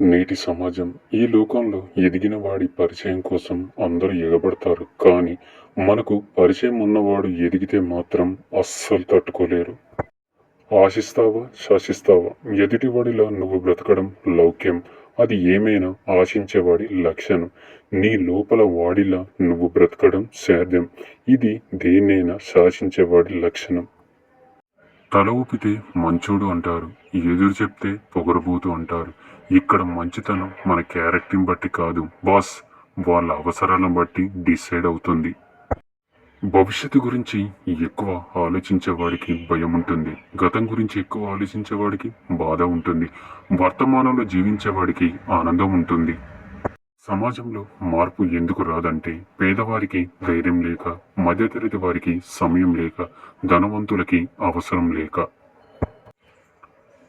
నేటి సమాజం ఈ లోకంలో ఎదిగిన వాడి పరిచయం కోసం అందరూ ఎగబడతారు. కానీ మనకు పరిచయం ఉన్నవాడు ఎదిగితే మాత్రం అస్సలు తట్టుకోలేరు. ఆశిస్తావా? శాసిస్తావా? ఎదుటివాడిలా నువ్వు బ్రతకడం లౌక్యం. అది ఏమైనా ఆశించేవాడి లక్షణం. నీ లోపల వాడిలా నువ్వు బ్రతకడం సాధ్యం. ఇది దేన్నైనా శాసించేవాడి లక్షణం. తల ఊపితే మంచోడు అంటారు ఎదురు చెప్తే పొగరబోతు అంటారు. ఇక్కడ మంచితనం మన క్యారెక్టర్ని బట్టి కాదు బాస్ వాళ్ళ అవసరాలను బట్టి డిసైడ్ అవుతుంది. భవిష్యత్తు గురించి ఎక్కువ ఆలోచించేవాడికి భయం ఉంటుంది. గతం గురించి ఎక్కువ ఆలోచించేవాడికి బాధ ఉంటుంది. వర్తమానంలో జీవించేవాడికి ఆనందం ఉంటుంది. సమాజంలో మార్పు ఎందుకు రాదంటే పేదవారికి ధైర్యం లేక మధ్యతరగతి వారికి సమయం లేక ధనవంతులకి అవసరం లేక.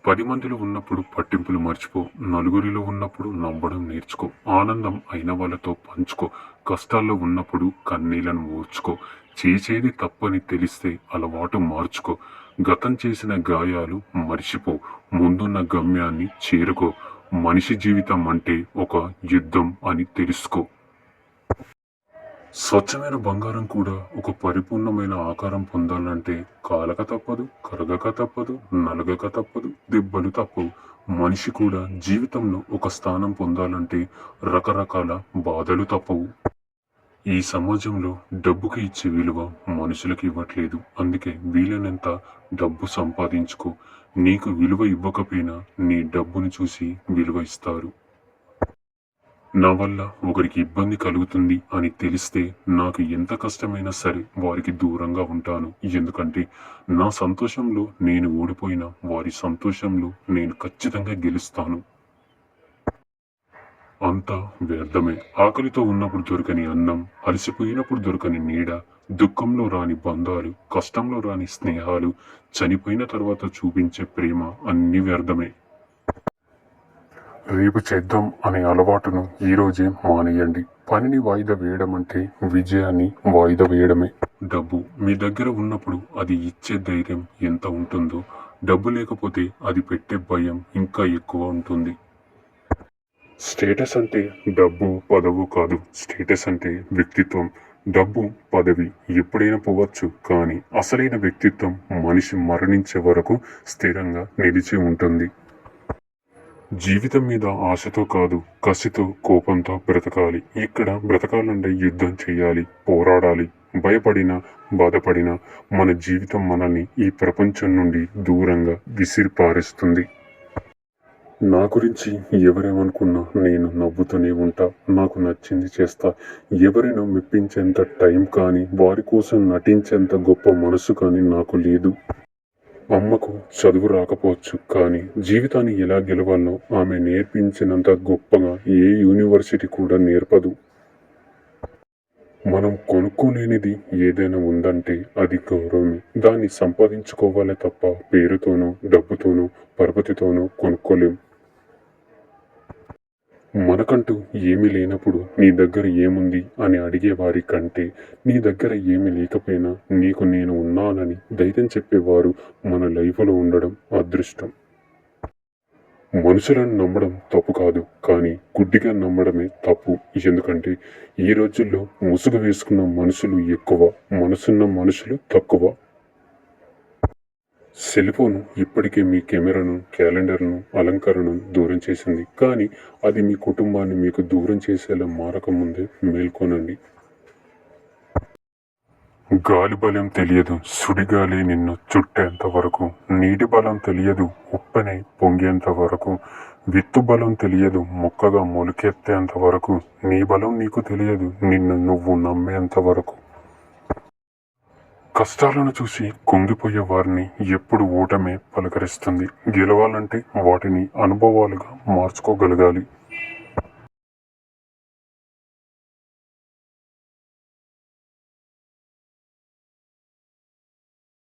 పది మందిలో ఉన్నప్పుడు పట్టింపులు మర్చిపో నలుగురిలో ఉన్నప్పుడు నవ్వడం నేర్చుకో ఆనందం అయిన వాళ్ళతో పంచుకో కష్టాల్లో ఉన్నప్పుడు కన్నీళ్ళను ఓర్చుకో చేసేది తప్పని తెలిస్తే అలవాటు మార్చుకో గతం చేసిన గాయాలు మర్చిపో ముందున్న గమ్యాన్ని చేరుకో మనిషి జీవితం అంటే ఒక యుద్ధం అని తెలుసుకో. స్వచ్ఛమైన బంగారం కూడా ఒక పరిపూర్ణమైన ఆకారం పొందాలంటే కాలక తప్పదు కరగక తప్పదు నలగక తప్పదు దెబ్బలు తప్పవు. మనిషి కూడా జీవితంలో ఒక స్థానం పొందాలంటే రకరకాల బాధలు తప్పవు. ఈ సమాజంలో డబ్బుకి ఇచ్చే విలువ మనుషులకు ఇవ్వట్లేదు. అందుకే వీలైనంత డబ్బు సంపాదించుకో. నీకు విలువ ఇవ్వకపోయినా నీ డబ్బును చూసి విలువ ఇస్తారు. నా వల్ల ఒకరికి ఇబ్బంది కలుగుతుంది అని తెలిస్తే నాకు ఎంత కష్టమైనా సరే వారికి దూరంగా ఉంటాను. ఎందుకంటే నా సంతోషంలో నేను ఓడిపోయినా వారి సంతోషంలో నేను ఖచ్చితంగా గెలుస్తాను. అంతా వ్యర్థమే. ఆకలితో ఉన్నప్పుడు దొరకని అన్నం అలసిపోయినప్పుడు దొరకని నీడ దుఃఖంలో రాని బంధాలు కష్టంలో రాని స్నేహాలు చనిపోయిన తర్వాత చూపించే ప్రేమ అన్ని వ్యర్థమే. రేపు చేద్దాం అనే అలవాటును ఈరోజే మానేయండి. పనిని వాయిదా వేయడం అంటే విజయాన్ని వాయిదా వేయడమే. డబ్బు మీ దగ్గర ఉన్నప్పుడు అది ఇచ్చే ధైర్యం ఎంత ఉంటుందో డబ్బు లేకపోతే అది పెట్టే భయం ఇంకా ఎక్కువ ఉంటుంది. స్టేటస్ అంటే డబ్బు పదవు కాదు. స్టేటస్ అంటే వ్యక్తిత్వం. డబ్బు పదవి ఎప్పుడైనా పోవచ్చు కానీ అసలైన వ్యక్తిత్వం మనిషి మరణించే వరకు స్థిరంగా నిలిచి ఉంటుంది. జీవితం మీద ఆశతో కాదు కసితో కోపంతో బ్రతకాలి. ఇక్కడ బ్రతకాలంటే యుద్ధం చేయాలి పోరాడాలి. భయపడినా బాధపడినా మన జీవితం మనల్ని ఈ ప్రపంచం నుండి దూరంగా విసిరిపారేస్తుంది. నా గురించి ఎవరేమనుకున్నా నేను నవ్వుతూనే ఉంటా. నాకు నచ్చింది చేస్తా. ఎవరైనా మెప్పించేంత టైం కానీ వారి కోసం నటించేంత గొప్ప మనసు కానీ నాకు లేదు. అమ్మకు చదువు రాకపోవచ్చు కానీ జీవితాన్ని ఎలా గెలవాలో ఆమె నేర్పించినంత గొప్పగా ఏ యూనివర్సిటీ కూడా నేర్పదు. మనం కొనుక్కోలేనిది ఏదైనా ఉందంటే అది గౌరవమే. దాన్ని సంపాదించుకోవాలే తప్ప పేరుతోనో డబ్బుతోనో పరపతితోనో కొనుక్కోలేం. మనకంటూ ఏమీ లేనప్పుడు నీ దగ్గర ఏముంది అని అడిగేవారి కంటే నీ దగ్గర ఏమీ లేకపోయినా నీకు నేను ఉన్నానని ధైర్యం చెప్పేవారు మన లైఫ్లో ఉండడం అదృష్టం. మనుషులను నమ్మడం తప్పు కాదు కానీ గుడ్డిగా నమ్మడమే తప్పు. ఎందుకంటే ఈ రోజుల్లో ముసుగు వేసుకున్న మనుషులు ఎక్కువ మనసున్న మనుషులు తక్కువ. సెల్ఫోను ఇప్పటికే మీ కెమెరాను క్యాలెండర్ను అలంకరణను దూరం చేసింది. కానీ అది మీ కుటుంబాన్ని మీకు దూరం చేసేలా మారకముందే మేల్కొనండి. గాలి బలం తెలియదు. సుడిగాలి నిన్ను చుట్టేంత వరకు. నీటి బలం తెలియదు. ఉప్పనే పొంగేంత వరకు. విత్తు బలం తెలియదు. మొక్కగా మొలికెత్తేంత వరకు. నీ బలం నీకు తెలియదు. నిన్ను నువ్వు నమ్మేంత వరకు. కష్టాలను చూసి కుంగిపోయే వారిని ఎప్పుడు ఓటమే పలకరిస్తుంది. గెలవాలంటే వాటిని అనుభవాలుగా మార్చుకోగలగాలి.